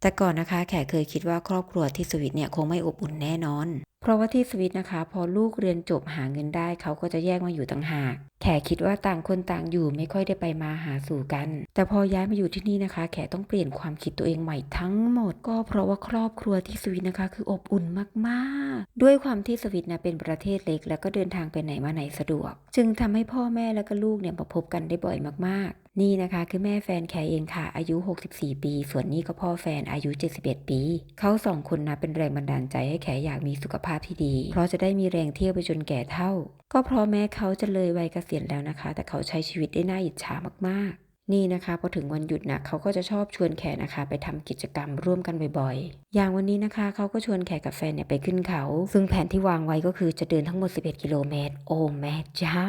แต่ก่อนนะคะแขกเคยคิดว่าครอบครัวที่สวิตเนี่ยคงไม่อบอุ่นแน่นอน เพราะว่าที่สวิตนะคะ พอลูกเรียนจบหาเงินได้เขาก็จะแยกมาอยู่ต่างหาก แขกคิดว่าต่างคนต่างอยู่ไม่ค่อยได้ไปมาหาสู่กัน แต่พอย้ายมาอยู่ที่นี่นะคะ แขกต้องเปลี่ยนความคิดตัวเองใหม่ทั้งหมด ก็เพราะว่าครอบครัวที่สวิตนะคะ คืออบอุ่นมากๆ ด้วยความที่สวิตนะเป็นประเทศเล็ก แล้วก็เดินทางไปไหนมาไหนสะดวก จึงทำให้พ่อแม่และก็ลูกเนี่ยมาพบกันได้บ่อยมากๆ นี่นะคะคือแม่แฟนแขเองค่ะ อายุ 64 ปี ส่วนนี้ก็พ่อแฟนอายุ 71 ปี เขาสองคนนะเป็นแรงบันดาลใจให้แขอยากมีสุขภาพที่ดี เพราะจะได้มีแรงเที่ยวไปจนแก่เท่า ก็เพราะแม้เขาจะเลยวัยเกษียณแล้วนะคะ แต่เขาใช้ชีวิตได้น่าอิจฉามากๆ นี่นะคะพอถึงวันหยุดนะเขาก็จะชอบชวนแขกนะคะ ไปทำกิจกรรมร่วมกันบ่อยๆ อย่างวันนี้นะคะเขาก็ชวนแขกับแฟนเนี่ยไปขึ้นเขา ซึ่งแผนที่วางไว้ก็คือจะเดินทั้งหมด 11 กิโลเมตร โอ้แม่เจ้า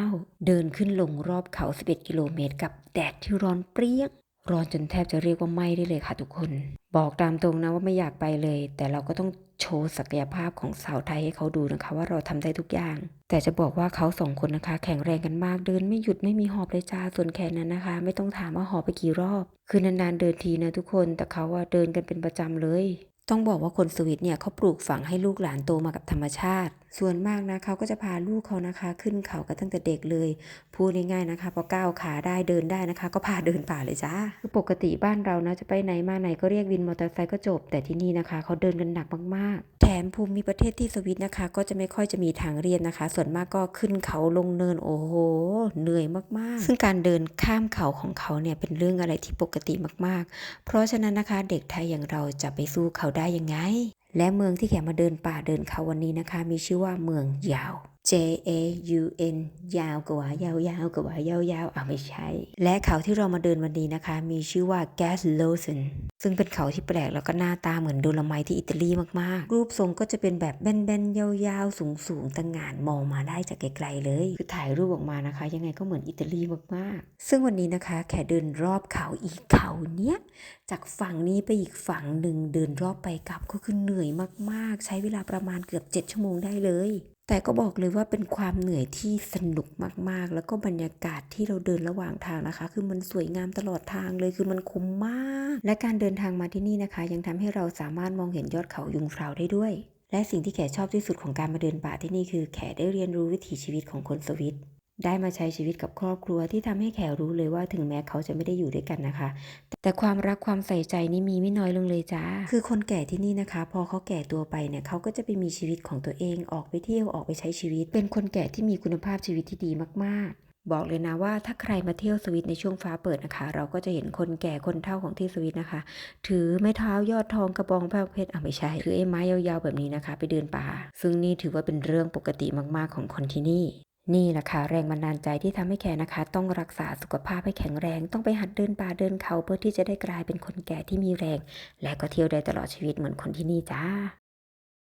เดินขึ้นลงรอบเขา 11 กิโลเมตร กับแดดที่ร้อนเปรี้ยง ร้อนจนแทบจะเรียกว่าไหม้ได้เลยค่ะทุกคน บอกตามตรงนะว่าไม่อยากไปเลย แต่เราก็ต้องโชว์ศักยภาพของสาวไทยให้เขาดูนะคะ ว่าเราทำได้ทุกอย่าง แต่จะบอกว่าเขาสองคนนะคะ แข็งแรงกันมากเดินไม่หยุดไม่มีหอบเลยจ้าส่วนแขนนั้นนะคะ ไม่ต้องถามว่าหอบไปกี่รอบ คือนานๆเดินทีนะทุกคนแต่เขาว่าเดินกันเป็นประจำเลย ต้องบอกว่าคนสวิตเนี่ยเขาปลูกฝังให้ลูกหลานโตมากับธรรมชาติ ส่วนมากนะเขาก็จะพาลูกเขานะคะ ขึ้นเขากันตั้งแต่เด็กเลย พูดง่ายๆนะคะพอก้าวขาได้เดินได้นะคะ ก็พาเดินป่าเลยจ้าคือปกติบ้านเรานะจะไปไหนมาไหนก็เรียกวินมอเตอร์ไซค์ก็จบ แต่ที่นี่นะคะเขาเดินกันหนักมากๆ แถมภูมิประเทศที่สวิตนะคะ ก็จะไม่ค่อยจะมีทางเรียบนะคะ ส่วนมากก็ขึ้นเขาลงเนินโอ้โหเหนื่อยมากๆ ซึ่งการเดินข้ามเขาของเขาเนี่ยเป็นเรื่องอะไรที่ปกติมากๆ เพราะฉะนั้นนะคะเด็กไทยอย่างเราจะไปสู้เขาได้ยังไง และเมืองที่แขมาเดินป่าเดินเขาวันนี้นะคะ มีชื่อว่าเมืองยาว J A U N ยาวกว่ายาวยาวกว่ายาวยาวอะไม่ใช่ และเขาที่เรามาเดินวันนี้นะคะ มีชื่อว่า Gas l o s e n ซึ่งเป็นเขาที่แปลกแล้วก็หน้าตาเหมือนโดลไมที่อิตาลีมากๆ รูปทรงก็จะเป็นแบบแบนๆ ยาวๆ สูงๆตั้งงานมองมาได้จากไกลๆเลย คือถ่ายรูปออกมานะคะ ยังไงก็เหมือนอิตาลีมากๆ ซึ่งวันนี้นะคะแค่เดินรอบเขาอีกเขาเนี้ยจากฝั่งนี้ไปอีกฝั่งหนึ่งเดินรอบไปกลับก็คือเหนื่อยมากๆ ใช้เวลาประมาณเกือบ 7 ชั่วโมงได้เลย แต่ก็บอกเลยว่าเป็นความเหนื่อยที่สนุกมากๆ แล้วก็บรรยากาศที่เราเดินระหว่างทางนะคะ คือมันสวยงามตลอดทางเลยคือมันคุ้มมาก และการเดินทางมาที่นี่นะคะ ยังทำให้เราสามารถมองเห็นยอดเขายุงฟราวได้ด้วย และสิ่งที่แขชอบที่สุดของการมาเดินป่าที่นี่คือแขได้เรียนรู้วิถีชีวิตของคนสวิต ได้มาใช้ชีวิตกับครอบครัวที่ทำให้แขรู้เลยว่าถึงแม้เขาจะไม่ได้อยู่ด้วยกันนะคะ แต่ความรักความใส่ใจนี่มีไม่น้อยลงเลยจ้าคือคนแก่ที่นี่นะคะ พอเขาแก่ตัวไปเนี่ยเขาก็จะไปมีชีวิตของตัวเองออกไปเที่ยวออกไปใช้ชีวิต เป็นคนแก่ที่มีคุณภาพชีวิตที่ดีมาก ๆบอกเลยนะว่าถ้าใครมาเที่ยวสวิตในช่วงฟ้าเปิดนะคะ เราก็จะเห็นคนแก่คนเฒ่าของที่สวิตนะคะ ถือไม้เท้ายอดทองกระบองแพ้วเพชรอะไม่ใช่ถือไอ้ไม้ยาวๆแบบนี้นะคะ ไปเดินป่า ซึ่งนี่ถือว่าเป็นเรื่องปกติมากๆของคนที่นี่ นี่แหละค่ะแรงบันดาลใจที่ทำให้แขนะคะ ต้องรักษาสุขภาพให้แข็งแรง ต้องไปหัดเดินป่าเดินเขาเพื่อที่จะได้กลายเป็นคนแก่ที่มีแรง และก็เที่ยวได้ตลอดชีวิตเหมือนคนที่นี่จ้า